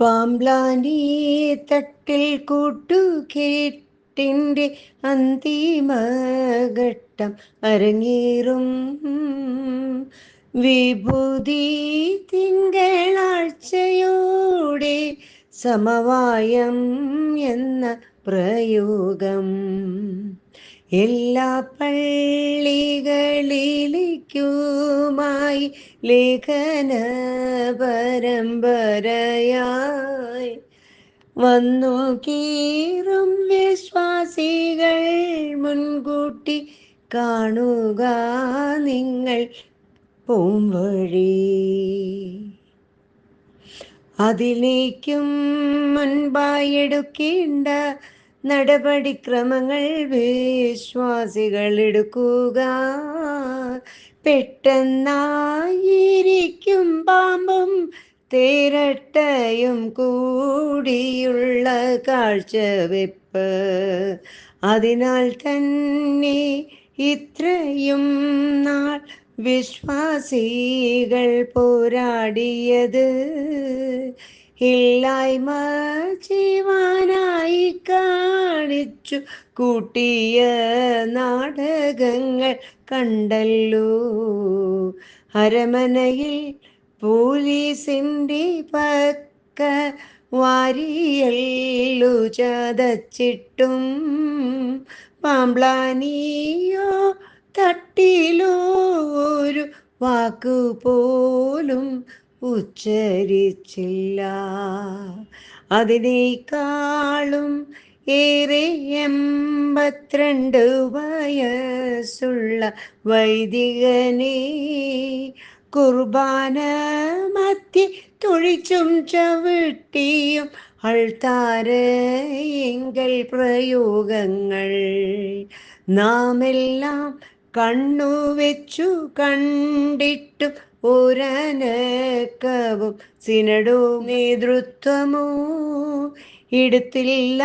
പാമ്പ്ലാനി തട്ടിൽ കൂട്ടുകേട്ടിന്റെ അന്തിമഘട്ടം അരങ്ങേറും. വിഭൂതി തിങ്കളാഴ്ചയോടെ സമവായം എന്ന പ്രയോഗം. എല്ലാ പള്ളികളിലേക്കുമായി ലേഖന പരമ്പരയായി വന്നു കീറും വിശ്വാസികൾ മുൻകൂട്ടി കാണുക നിങ്ങൾ പൂമ്പഴി അതിലേക്കും മുൻപായി എടുക്കേണ്ട നടപടിക്രമങ്ങൾ വിശ്വാസികൾ എടുക്കുക. പെട്ടെന്നായിരിക്കും പാമ്പും തേരട്ടയും കൂടിയുള്ള കാഴ്ചവെപ്പ്. അതിനാൽ തന്നെ ഇത്രയും നാൾ വിശ്വാസികൾ പോരാടിയത് ഇല്ലായ്മ ജീവാനായി കാണിച്ചു കൂട്ടിയ നാടകങ്ങൾ കണ്ടല്ലോ. അരമനയിൽ പോലീസിന്റെ പക്ക വാരിയല്ലു ചതച്ചിട്ടും പാമ്പ്ലാനിയോ തട്ടിലോ ഒരു വാക്കുപോലും ഉച്ചരിച്ചില്ല. അതിനേക്കാളും ഏറെ എൺപത്തിരണ്ട് വയസ്സുള്ള വൈദികനെ കുർബാന മത്തി തുഴിച്ചും ചവിട്ടിയും അൾത്താരയെങ്കൽ പ്രയോഗങ്ങൾ നാമെല്ലാം കണ്ണു വെച്ചു കണ്ടിട്ടും ഒരനക്കവും സിനഡോ നേതൃത്വമോ എടുത്തില്ല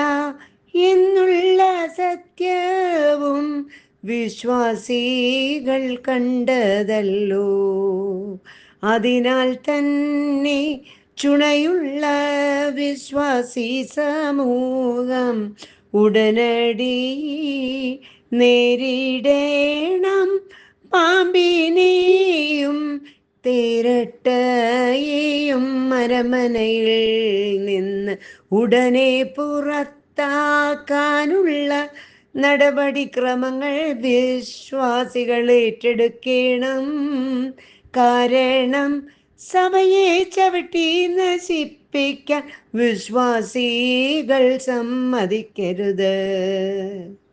എന്നുള്ള സത്യവും വിശ്വാസികൾ കണ്ടതല്ലോ. അതിനാൽ തന്നെ ചുണയുള്ള വിശ്വാസി സമൂഹം ഉടനടി നേരിടേണം. പാമ്പിനെയും തേരട്ടയെയും മരമനയിൽ നിന്ന് ഉടനെ പുറത്താക്കാനുള്ള നടപടിക്രമങ്ങൾ വിശ്വാസികൾ ഏറ്റെടുക്കണം. കാരണം സഭയെ ചവിട്ടി നശിപ്പിക്കാൻ വിശ്വാസികൾ സമ്മതിക്കരുത്.